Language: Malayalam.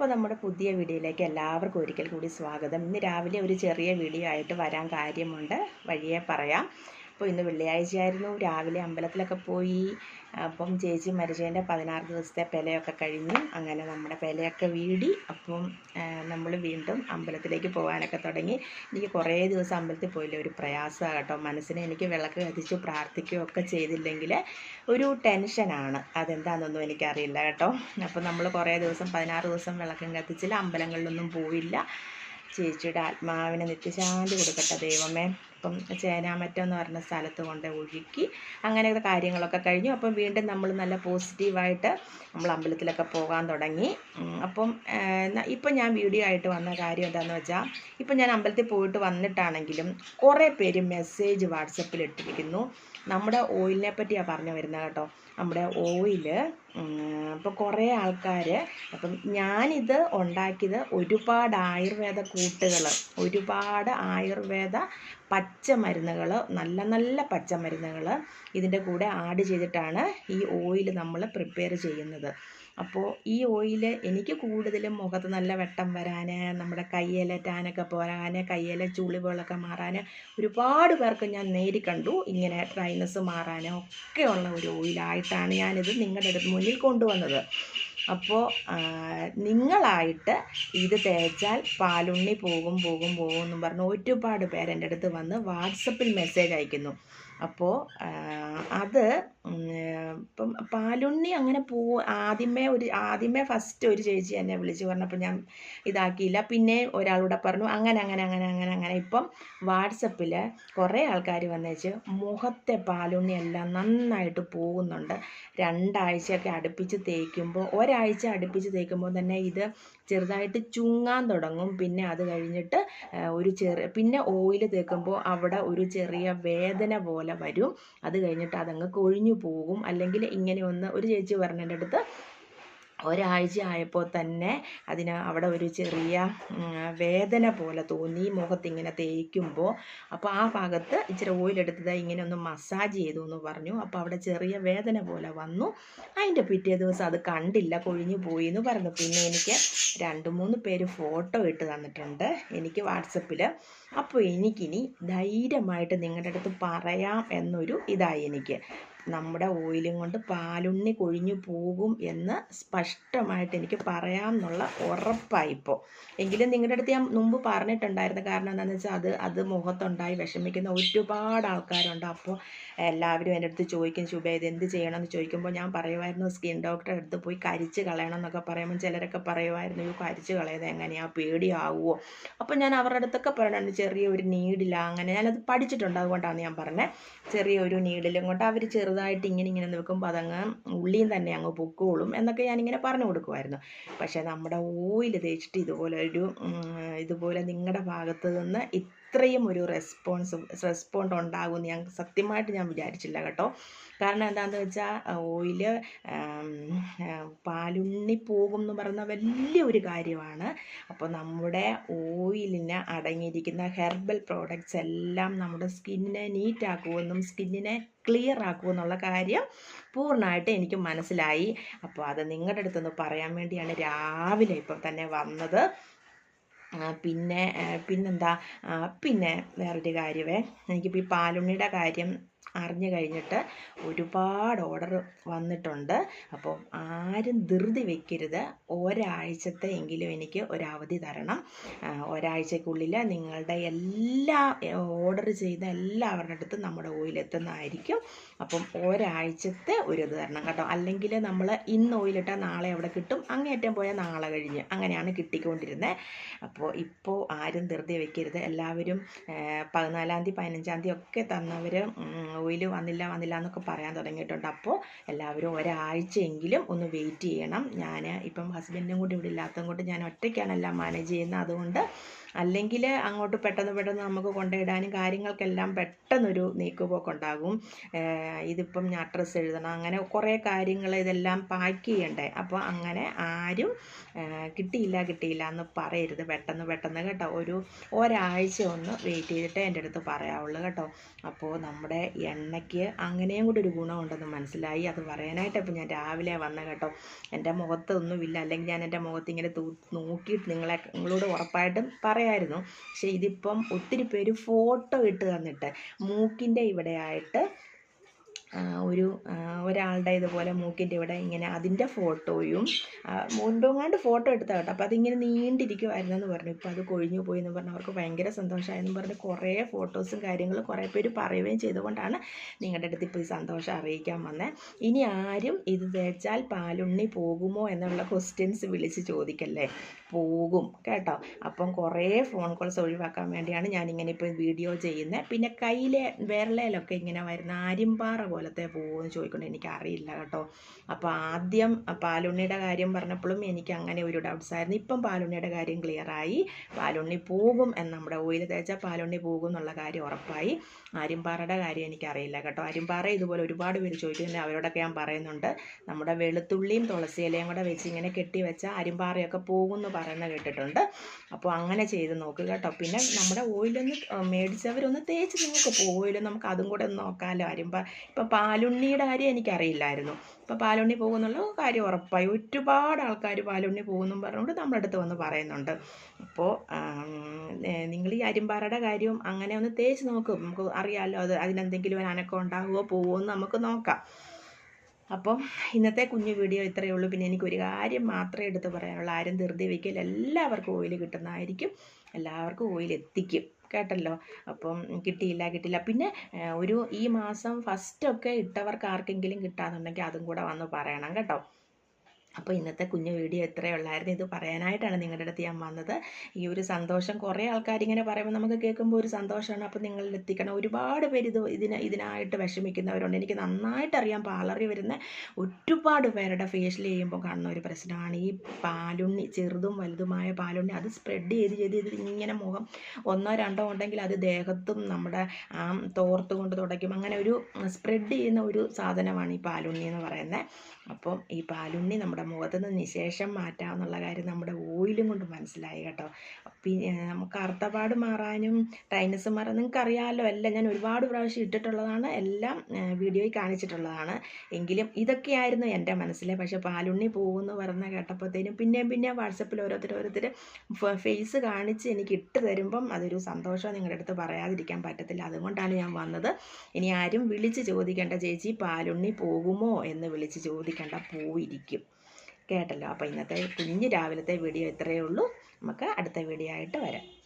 അപ്പോൾ നമ്മുടെ പുതിയ വീഡിയോയിലേക്ക് എല്ലാവർക്കും ഒരിക്കൽ കൂടി സ്വാഗതം. ഇന്ന് രാവിലെ ഒരു ചെറിയ വീഡിയോ ആയിട്ട് വരാൻ കാര്യമുണ്ട്. വഴിയെ പറയാം. അപ്പോൾ ഇന്ന് വെള്ളിയാഴ്ചയായിരുന്നു. രാവിലെ അമ്പലത്തിലൊക്കെ പോയി അപ്പം ചേച്ചി മരിച്ചതിന്റെ പതിനാറ് ദിവസത്തെ പെലയൊക്കെ കഴിഞ്ഞു അങ്ങനെ നമ്മുടെ പെലയൊക്കെ വീടി അപ്പം നമ്മൾ വീണ്ടും അമ്പലത്തിലേക്ക് പോകാനൊക്കെ തുടങ്ങി. എനിക്ക് കുറേ ദിവസം അമ്പലത്തിൽ പോയില്ല. ഒരു പ്രയാസമാണ് കേട്ടോ. മനസ്സിനെ എനിക്ക് വിളക്ക് കത്തിച്ച് പ്രാർത്ഥിക്കുകയൊക്കെ ചെയ്തില്ലെങ്കിൽ ഒരു ടെൻഷനാണ്. അതെന്താണെന്നൊന്നും എനിക്കറിയില്ല കേട്ടോ. അപ്പം നമ്മൾ കുറേ ദിവസം പതിനാറ് ദിവസം വിളക്കും കത്തിച്ചില്ല. അമ്പലങ്ങളിലൊന്നും പോയില്ല. ചേച്ചിയുടെ ആത്മാവിന് നിത്യശാന്തി കൊടുക്കട്ടെ ദൈവമേ. അപ്പം ചേനാമറ്റം എന്ന് പറഞ്ഞ സ്ഥലത്ത് കൊണ്ട് ഒഴുക്കി അങ്ങനെയൊക്കെ കാര്യങ്ങളൊക്കെ കഴിഞ്ഞു. അപ്പം വീണ്ടും നമ്മൾ നല്ല പോസിറ്റീവായിട്ട് നമ്മൾ അമ്പലത്തിലൊക്കെ പോകാൻ തുടങ്ങി. അപ്പം ഇപ്പം ഞാൻ വീഡിയോ ആയിട്ട് വന്ന കാര്യം എന്താണെന്ന് വെച്ചാൽ ഇപ്പം ഞാൻ അമ്പലത്തിൽ പോയിട്ട് വന്നിട്ടാണെങ്കിലും കുറേ പേര് മെസ്സേജ് വാട്സപ്പിൽ ഇട്ടിരിക്കുന്നു. നമ്മുടെ ഓയിലിനെ പറ്റിയാണ് പറഞ്ഞു വരുന്നത് കേട്ടോ. നമ്മുടെ ഓയിൽ അപ്പോൾ കുറേ ആൾക്കാർ അപ്പം ഞാനിത് ഉണ്ടാക്കിയത് ഒരുപാട് ആയുർവേദ കൂട്ടുകൾ ഒരുപാട് ആയുർവേദ പച്ചമരുന്നുകൾ നല്ല നല്ല പച്ചമരുന്നുകൾ ഇതിന്റെ കൂടെ ആഡ് ചെയ്തിട്ടാണ് ഈ ഓയിൽ നമ്മൾ പ്രിപ്പയർ ചെയ്യുന്നത്. അപ്പോൾ ഈ ഓയിൽ എനിക്ക് കൂടുതലും മുഖത്ത് നല്ല വെട്ടം വരാൻ നമ്മുടെ കയ്യിലെ ടാനൊക്കെ പോരാൻ കയ്യിലെ ചുളിവുകളൊക്കെ മാറാൻ ഒരുപാട് പേർക്ക് ഞാൻ നേരി കണ്ടു ഇങ്ങനെ ഡ്രൈനസ് മാറാനോ ഒക്കെയുള്ള ഒരു ഓയിലായിട്ടാണ് ഞാനിത് നിങ്ങളുടെ അടുത്ത് മുന്നിൽ കൊണ്ടുവന്നത്. അപ്പോൾ നിങ്ങളായിട്ട് ഇത് തേച്ചാൽ പാലുണ്ണി പോകും പോകും പോകും എന്നും പറഞ്ഞ് ഒരുപാട് പേര് എന്റെ അടുത്ത് വന്ന് വാട്സപ്പിൽ മെസ്സേജ് അയക്കുന്നു. അപ്പോൾ അത് ഇപ്പം പാലുണ്ണി അങ്ങനെ പോ ആദ്യമേ ഒരു ആദ്യമേ ഫസ്റ്റ് ഒരു ചേച്ചി എന്നെ വിളിച്ച്. പറഞ്ഞപ്പോൾ ഞാൻ ഇതാക്കിയില്ല. പിന്നെ ഒരാളൂടെ പറഞ്ഞു അങ്ങനെ അങ്ങനെ അങ്ങനെ അങ്ങനെ അങ്ങനെ. ഇപ്പം വാട്സപ്പിൽ കുറേ ആൾക്കാർ വന്നേച്ച് മുഖത്തെ പാലുണ്ണി എല്ലാം നന്നായിട്ട് പോകുന്നുണ്ട്. രണ്ടാഴ്ചയൊക്കെ അടുപ്പിച്ച് തേക്കുമ്പോൾ ഒരാഴ്ച അടുപ്പിച്ച് തേക്കുമ്പോൾ തന്നെ ഇത് ചെറുതായിട്ട് ചുങ്ങാൻ തുടങ്ങും. പിന്നെ അത് കഴിഞ്ഞിട്ട് ഒരു ചെറിയ പിന്നെ ഓയിൽ തേക്കുമ്പോൾ അവിടെ ഒരു ചെറിയ വേദന പോലെ വരും. അത് കഴിഞ്ഞിട്ട് അതങ്ങ് കൊഴിഞ്ഞു പോകും. അല്ലെങ്കിൽ ഇങ്ങനെ ഒന്ന് ഒരു ചേച്ചി പറഞ്ഞതിന്റെ അടുത്ത് ഒരാഴ്ച ആയപ്പോൾ തന്നെ അതിന് അവിടെ ഒരു ചെറിയ വേദന പോലെ തോന്നി. മുഖത്ത് ഇങ്ങനെ തേക്കുമ്പോൾ അപ്പോൾ ആ ഭാഗത്ത് ഇച്ചിരി ഓയിലെടുത്തത് ഇങ്ങനെ ഒന്ന് മസാജ് ചെയ്തു എന്ന് പറഞ്ഞു. അപ്പോൾ അവിടെ ചെറിയ വേദന പോലെ വന്നു. അതിന്റെ പിറ്റേ ദിവസം അത് കണ്ടില്ല കൊഴിഞ്ഞു പോയി എന്ന് പറഞ്ഞു. പിന്നെ എനിക്ക് രണ്ട് മൂന്ന് പേര് ഫോട്ടോ ഇട്ട് തന്നിട്ടുണ്ട് എനിക്ക് വാട്സപ്പിൽ അപ്പോൾ എനിക്കിനി ധൈര്യമായിട്ട് നിങ്ങളുടെ അടുത്ത് പറയാം എന്നൊരു ഇതായി എനിക്ക്. നമ്മുടെ ഓയിലും കൊണ്ട് പാലുണ്ണി കൊഴിഞ്ഞു പോകും എന്ന് സ്പഷ്ടമായിട്ട് എനിക്ക് പറയാം എന്നുള്ള ഉറപ്പായിപ്പോൾ എങ്കിലും നിങ്ങളുടെ അടുത്ത് ഞാൻ മുമ്പ് പറഞ്ഞിട്ടുണ്ടായിരുന്നു കാരണം എന്താണെന്ന് വെച്ചാൽ അത് അത് മുഖത്തുണ്ടായി വിഷമിക്കുന്ന ഒരുപാട് ആൾക്കാരുണ്ട്. അപ്പോൾ എല്ലാവരും എന്റെ അടുത്ത് ചോദിക്കും ശുഭ ഇത് എന്ത് ചെയ്യണമെന്ന്? ചോദിക്കുമ്പോൾ ഞാൻ പറയുമായിരുന്നു സ്കിൻ ഡോക്ടറെ അടുത്ത് പോയി കരിച്ച് കളയണം എന്നൊക്കെ പറയുമ്പോൾ ചിലരൊക്കെ പറയുമായിരുന്നു ഈ കരിച്ച് കളയത് എങ്ങനെയാണ് പേടിയാവുമോ അപ്പോൾ ഞാൻ അവരുടെ അടുത്തൊക്കെ പറയണുണ്ട് ചെറിയൊരു നീഡില്ല അങ്ങനെ. ഞാനത് പഠിച്ചിട്ടുണ്ട് അതുകൊണ്ടാണ് ഞാൻ പറഞ്ഞത് ചെറിയൊരു നീഡിലും കൊണ്ട് അവർ ചെറുതായിട്ട് ഇങ്ങനെ ഇങ്ങനെ നിൽക്കുമ്പോൾ അതങ്ങ് ഉള്ളിയും തന്നെ അങ്ങ് പൊക്കോളും എന്നൊക്കെ ഞാനിങ്ങനെ പറഞ്ഞു കൊടുക്കുമായിരുന്നു പക്ഷേ നമ്മുടെ ഓയിൽ തേച്ചിട്ട് ഇതുപോലെ ഒരു ഇതുപോലെ നിങ്ങളുടെ ഭാഗത്ത് നിന്ന് ഇത്രയും ഒരു റെസ്പോൺസ് റെസ്പോണ്ട് ഉണ്ടാകുമെന്ന് ഞാൻ സത്യമായിട്ട് ഞാൻ വിചാരിച്ചില്ല കേട്ടോ. കാരണം എന്താണെന്ന് വെച്ചാൽ ഓയിൽ പാലുണ്ണി പോകും എന്ന് പറയുന്ന വലിയൊരു കാര്യമാണ്. അപ്പോൾ നമ്മുടെ ഓയിലിന് അടങ്ങിയിരിക്കുന്ന ഹെർബൽ പ്രോഡക്റ്റ്സ് എല്ലാം നമ്മുടെ സ്കിന്നിനെ നീറ്റ് ആക്കുമെന്നും സ്കിന്നിനെ ക്ലിയർ ആക്കുമെന്നുള്ള കാര്യം പൂർണമായിട്ട് എനിക്ക് മനസ്സിലായി. അപ്പോൾ അത് നിങ്ങളുടെ അടുത്തൊന്ന് പറയാൻ വേണ്ടിയാണ് രാവിലെ ഇപ്പം തന്നെ വന്നത്. പിന്നെ പിന്നെന്താ? പിന്നെ വേറൊരു കാര്യമേ എനിക്കിപ്പോൾ ഈ പാലുണ്ണിയുടെ കാര്യം അറിഞ്ഞു കഴിഞ്ഞിട്ട് ഒരുപാട് ഓർഡർ വന്നിട്ടുണ്ട്. അപ്പോൾ ആരും ധൃതി വെക്കരുത്. ഒരാഴ്ചത്തെ എങ്കിലും എനിക്ക് ഒരവധി തരണം. ഒരാഴ്ചക്കുള്ളിൽ നിങ്ങളുടെ എല്ലാ ഓർഡർ ചെയ്ത എല്ലാവരുടെ അടുത്തും നമ്മുടെ ഓയിൽ എത്തുന്നതായിരിക്കും അപ്പം ഒരാഴ്ചത്തെ ഒരു ഇത് തരണം കേട്ടോ. അല്ലെങ്കിൽ നമ്മൾ ഇന്ന് ഓയിലിട്ടാൽ നാളെ അവിടെ കിട്ടും? അങ്ങേറ്റം പോയാൽ നാളെ കഴിഞ്ഞ്. അങ്ങനെയാണ് കിട്ടിക്കൊണ്ടിരുന്നത്. അപ്പോൾ ഇപ്പോൾ ആരും ധൃതി വെക്കരുത്. എല്ലാവരും പതിനാലാം തീയതി പതിനഞ്ചാം തീയതി ഒക്കെ തന്നവർ ഓയിൽ വന്നില്ല വന്നില്ല എന്നൊക്കെ പറയാൻ തുടങ്ങിയിട്ടുണ്ട്. അപ്പോൾ എല്ലാവരും ഒരാഴ്ചയെങ്കിലും ഒന്ന് വെയിറ്റ് ചെയ്യണം. ഞാൻ ഇപ്പം ഹസ്ബൻഡും കൂടി ഇവിടെ ഇല്ലാത്തതും കൊണ്ട് ഞാൻ ഒറ്റയ്ക്കാണ് എല്ലാം മാനേജ് ചെയ്യുന്നത്. അതുകൊണ്ട് അല്ലെങ്കിൽ അങ്ങോട്ട് പെട്ടെന്ന് പെട്ടെന്ന് നമുക്ക് കൊണ്ടിടാനും കാര്യങ്ങൾക്കെല്ലാം പെട്ടെന്നൊരു നീക്കുപോക്കുണ്ടാകും. ഇതിപ്പം ഞാൻ അഡ്രസ്സ് എഴുതണം അങ്ങനെ കുറേ കാര്യങ്ങൾ ഇതെല്ലാം പാക്ക് ചെയ്യണ്ടേ? അപ്പോൾ അങ്ങനെ ആരും കിട്ടിയില്ല കിട്ടിയില്ല എന്ന് പറയരുത്. പെട്ടെന്ന് പെട്ടെന്ന് കേട്ടോ. ഒരു ഒരാഴ്ച ഒന്ന് വെയിറ്റ് ചെയ്തിട്ട് എന്റെ അടുത്ത് പറയാവുള്ളൂ കേട്ടോ. അപ്പോൾ നമ്മുടെ എണ്ണയ്ക്ക് അങ്ങനെയും കൂടി ഒരു ഗുണമുണ്ടെന്ന് മനസ്സിലായി. അത് പറയാനായിട്ട് ഇപ്പം ഞാൻ രാവിലെ വന്ന കേട്ടോ. എന്റെ മുഖത്തൊന്നുമില്ല. അല്ലെങ്കിൽ ഞാൻ എന്റെ മുഖത്ത് ഇങ്ങനെ നോക്കിയിട്ട് നിങ്ങളെ നിങ്ങളോട് ഉറപ്പായിട്ടും പറയായിരുന്നു. പക്ഷേ ഇതിപ്പം ഒത്തിരി പേര് ഫോട്ടോ ഇട്ട് തന്നിട്ട് മൂക്കിന്റെ ഇവിടെയായിട്ട് ഒരു ഒരാളുടെ ഇതുപോലെ മൂക്കിന്റെ ഇവിടെ ഇങ്ങനെ അതിന്റെ ഫോട്ടോയും മുൻപെങ്ങാണ്ട് ഫോട്ടോ എടുത്താൽ കേട്ടോ. അപ്പോൾ അതിങ്ങനെ നീണ്ടിരിക്കുമായിരുന്നു എന്ന് പറഞ്ഞു. ഇപ്പോൾ അത് കൊഴിഞ്ഞു പോയി എന്ന് പറഞ്ഞു അവർക്ക് ഭയങ്കര സന്തോഷമായെന്ന് പറഞ്ഞ് കുറേ ഫോട്ടോസും കാര്യങ്ങളും കുറേ പേര് പറയുകയും ചെയ്തുകൊണ്ടാണ് നിങ്ങളുടെ അടുത്ത് ഇപ്പോൾ ഈ സന്തോഷം അറിയിക്കാൻ വന്നത് ഇനി ആരും ഇത് തേച്ചാൽ പാലുണ്ണി പോകുമോ എന്നുള്ള ക്വസ്റ്റ്യൻസ് വിളിച്ച് ചോദിക്കല്ലേ? പോകും കേട്ടോ? അപ്പം കുറേ ഫോൺ കോൾസ് ഒഴിവാക്കാൻ വേണ്ടിയാണ് ഞാനിങ്ങനെ ഇപ്പോൾ വീഡിയോ ചെയ്യുന്നത് പിന്നെ കയ്യിലെ വിരലയിലൊക്കെ ഇങ്ങനെ വരുന്ന ആര്യമ്പാറ പോലത്തെ പോകുമെന്ന് ചോദിക്കൊണ്ട് എനിക്കറിയില്ല കേട്ടോ? അപ്പോൾ ആദ്യം പാലുണ്ണിയുടെ കാര്യം പറഞ്ഞപ്പോഴും എനിക്ക് അങ്ങനെ ഒരു ഡൗട്ട്സ് ആയിരുന്നു. ഇപ്പം പാലുണ്ണിയുടെ കാര്യം ക്ലിയറായി പാലുണ്ണി പോകും എന്ന് നമ്മുടെ ഓയിൽ തേച്ചാൽ പാലുണ്ണി പോകും എന്നുള്ള കാര്യം ഉറപ്പായി. ആര്യമ്പാറയുടെ കാര്യം എനിക്കറിയില്ല കേട്ടോ? ആര്യമ്പാറ ഇതുപോലെ ഒരുപാട് പേര് ചോദിക്കുന്നുണ്ട്. അവരോടൊക്കെ ഞാൻ പറയുന്നുണ്ട്. നമ്മുടെ വെളുത്തുള്ളിയും തുളസി ഇലയും കൂടെ വെച്ച് ഇങ്ങനെ കെട്ടി വെച്ചാൽ ആര്യമ്പാറയൊക്കെ പോകുമെന്ന് പറയുന്നത് കേട്ടിട്ടുണ്ട്. അപ്പോൾ അങ്ങനെ ചെയ്ത് നോക്കുക കേട്ടോ. പിന്നെ നമ്മുടെ ഓയിലൊന്ന് മേടിച്ചവരൊന്ന് തേച്ച് നിങ്ങൾക്ക് ഓയിൽ നമുക്ക് അതും കൂടെ ഒന്ന് നോക്കാമല്ലോ ആരും. ഇപ്പം പാലുണ്ണിയുടെ കാര്യം എനിക്കറിയില്ലായിരുന്നു. ഇപ്പോൾ പാലുണ്ണി പോകുന്നുള്ള കാര്യം ഉറപ്പായി. ഒരുപാട് ആൾക്കാർ പാലുണ്ണി പോകുമെന്നും പറഞ്ഞുകൊണ്ട് നമ്മുടെ അടുത്ത് വന്ന് പറയുന്നുണ്ട്. അപ്പോൾ നിങ്ങൾ ഈ അരിമ്പാറയുടെ കാര്യവും അങ്ങനെ ഒന്ന് തേച്ച് നോക്കും. നമുക്ക് അറിയാമല്ലോ അത് അതിനെന്തെങ്കിലും ഒരു അനക്കം ഉണ്ടാകുമോ പോവുമോ എന്ന് നമുക്ക് നോക്കാം. അപ്പം ഇന്നത്തെ കുഞ്ഞു വീഡിയോ ഇത്രയേ ഉള്ളൂ. പിന്നെ എനിക്ക് ഒരു കാര്യം മാത്രമേ എടുത്ത് പറയാനുള്ളൂ. ആരും ധൃതി വയ്ക്കില്ല എല്ലാവർക്കും ഓയിൽ കിട്ടുന്നതായിരിക്കും. എല്ലാവർക്കും ഓയിൽ എത്തിക്കും. കേട്ടല്ലോ? അപ്പം കിട്ടിയില്ല കിട്ടില്ല പിന്നെ ഒരു ഈ മാസം ഫസ്റ്റൊക്കെ ഇട്ടവർക്ക് ആർക്കെങ്കിലും കിട്ടാന്നുണ്ടെങ്കിൽ അതും കൂടെ വന്ന് പറയണം കേട്ടോ. അപ്പോൾ ഇന്നത്തെ കുഞ്ഞു വീഡിയോ ഇത്രയേ ഉള്ളായിരുന്നു. ഇത് പറയാനായിട്ടാണ് നിങ്ങളുടെ അടുത്ത് ഞാൻ വന്നത്. ഈ ഒരു സന്തോഷം കുറേ ആൾക്കാർ ഇങ്ങനെ പറയുമ്പോൾ നമുക്ക് കേൾക്കുമ്പോൾ ഒരു സന്തോഷമാണ്. അപ്പോൾ നിങ്ങളിൽ എത്തിക്കണം. ഒരുപാട് പേര് ഇത് ഇതിന് ഇതിനായിട്ട് വിഷമിക്കുന്നവരുണ്ട്. എനിക്ക് നന്നായിട്ട് അറിയാം. പാലറി വരുന്ന ഒരുപാട് പേരുടെ ഫേഷ്യൽ ചെയ്യുമ്പോൾ കാണുന്ന ഒരു പ്രശ്നമാണ്. ഈ പാലുണ്ണി ചെറുതും വലുതുമായ പാലുണ്ണി അത് സ്പ്രെഡ് ചെയ്ത് ചെയ്ത് ചെയ്ത് ഇങ്ങനെ മുഖം ഒന്നോ രണ്ടോ ഉണ്ടെങ്കിൽ അത് ദേഹത്തും നമ്മുടെ ആ തോർത്ത് കൊണ്ട് തുടയ്ക്കും. അങ്ങനെ ഒരു സ്പ്രെഡ് ചെയ്യുന്ന ഒരു സാധനമാണ് ഈ പാലുണ്ണി എന്ന് പറയുന്നത്. അപ്പം ഈ പാലുണ്ണി നമ്മുടെ മുഖത്ത് നിന്ന് നിശേഷം മാറ്റാമെന്നുള്ള കാര്യം നമ്മുടെ ഓയിലും കൊണ്ട് മനസ്സിലായി കേട്ടോ. പിന്നെ നമുക്ക് അർത്ഥപാട് മാറാനും ടൈനസ് മാറാൻ നിങ്ങൾക്ക് അറിയാമല്ലോ എല്ലാം ഞാൻ ഒരുപാട് പ്രാവശ്യം ഇട്ടിട്ടുള്ളതാണ് എല്ലാം വീഡിയോയിൽ കാണിച്ചിട്ടുള്ളതാണ്. എങ്കിലും ഇതൊക്കെയായിരുന്നു എന്റെ മനസ്സിലെ. പക്ഷേ പാലുണ്ണി പോകുമെന്ന് പറഞ്ഞ കേട്ടപ്പോഴത്തേനും പിന്നെയും പിന്നെ വാട്സപ്പിൽ ഓരോരുത്തർ ഓരോരുത്തർ ഫേസ് കാണിച്ച് എനിക്ക് ഇട്ട് തരുമ്പം അതൊരു സന്തോഷം നിങ്ങളുടെ അടുത്ത് പറയാതിരിക്കാൻ പറ്റത്തില്ല. അതുകൊണ്ടാണ് ഞാൻ വന്നത്. ഇനി ആരും വിളിച്ച് ചോദിക്കേണ്ട ചേച്ചി പാലുണ്ണി പോകുമോ? എന്ന് വിളിച്ച് ചോദിക്കേണ്ട പോയിരിക്കും കേട്ടല്ലോ. അപ്പോൾ ഇന്നത്തെ കുഞ്ഞ് രാവിലത്തെ വീഡിയോ ഇത്രയേ ഉള്ളൂ. നമുക്ക് അടുത്ത വീഡിയോ ആയിട്ട് വരാം.